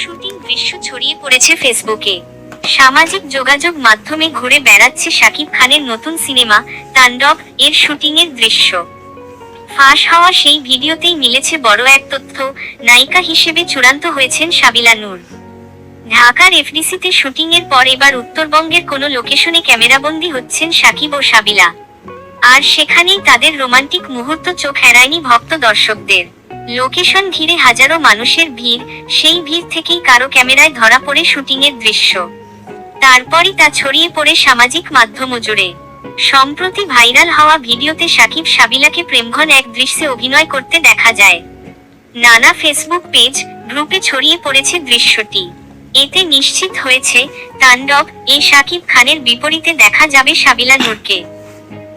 Shooting দৃশ্য ছড়িয়ে পড়েছে ফেসবুকে। সামাজিক যোগাযোগ মাধ্যমে ঘুরে বেড়াচ্ছে শাকিব খানের নতুন সিনেমা, তাণ্ডব, এর শুটিংয়ের দৃশ্য। ফাঁস হওয়া সেই ভিডিওতেই মিলেছে বড় এক তথ্য, নায়িকা হিসেবে চূড়ান্ত হয়েছেন সাবিলা নূর। ঢাকার এফডিসিতে শুটিংয়ের পর এবার উত্তরবঙ্গের কোনো লোকেশনে ক্যামেরাবন্দি হচ্ছেন সাকিব ও সাবিলা। আর সেখানেই তাদের রোমান্টিক মুহূর্ত চোখ এড়ায়নি ভক্ত দর্শকদের। লোকেশন ঘিরে হাজারো মানুষের ভিড়, সেই ভিড় থেকেই কারও ক্যামেরায় ধরা পড়ে শুটিংয়ের দৃশ্য। তারপরই তা ছড়িয়ে পড়ে সামাজিক মাধ্যম জুড়ে সম্প্রতি ভাইরাল হওয়া ভিডিওতে সাকিব সাবিলাকে প্রেমঘন এক দৃশ্যে অভিনয় করতে দেখা যায়। নানা ফেসবুক পেজ, গ্রুপে ছড়িয়ে পড়েছে দৃশ্যটি। এতে নিশ্চিত হয়েছে, তাণ্ডব এ সাকিব খানের বিপরীতে দেখা যাবে সাবিলা নূরকে।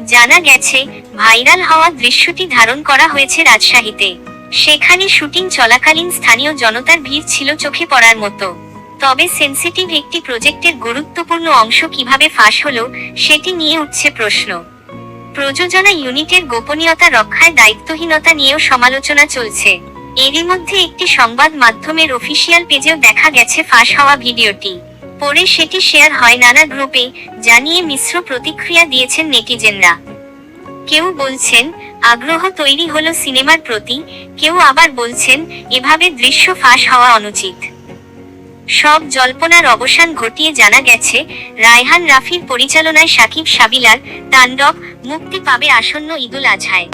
জানা গেছে, ভাইরাল হওয়া দৃশ্যটি ধারণ করা হয়েছে রাজশাহীতে। সেখানে শুটিং চলাকালীন স্থানীয় জনতার ভিড় ছিল চোখে পড়ার মতো। তবে সেন্সিটিভ একটি প্রজেক্টের গুরুত্বপূর্ণ অংশ কীভাবে ফাঁস হলো, সেটি নিয়ে উঠছে প্রশ্ন। প্রযোজনা ইউনিটের গোপনীয়তা রক্ষায় দায়িত্বহীনতা নিয়েও সমালোচনা চলছে। এরই মধ্যে একটি সংবাদ মাধ্যমের অফিসিয়াল পেজেও দেখা গেছে ফাঁস হওয়া ভিডিওটি। পরে সেটি শেয়ার হয় নানা গ্রুপে, জানিয়ে মিশ্র প্রতিক্রিয়া দিয়েছেন নেটিজেনরা। কেউ বলছেন, আগ্রহ তৈরি হলো সিনেমার প্রতি, কেউ আবার বলছেন, এভাবে দৃশ্য ফাঁস হওয়া অনুচিত। সব জল্পনার অবসান ঘটিয়ে জানা গেছে, রায়হান রাফির পরিচালনায় সাকিব সাবিলার তাণ্ডব মুক্তি পাবে আসন্ন ঈদুল আজহায়।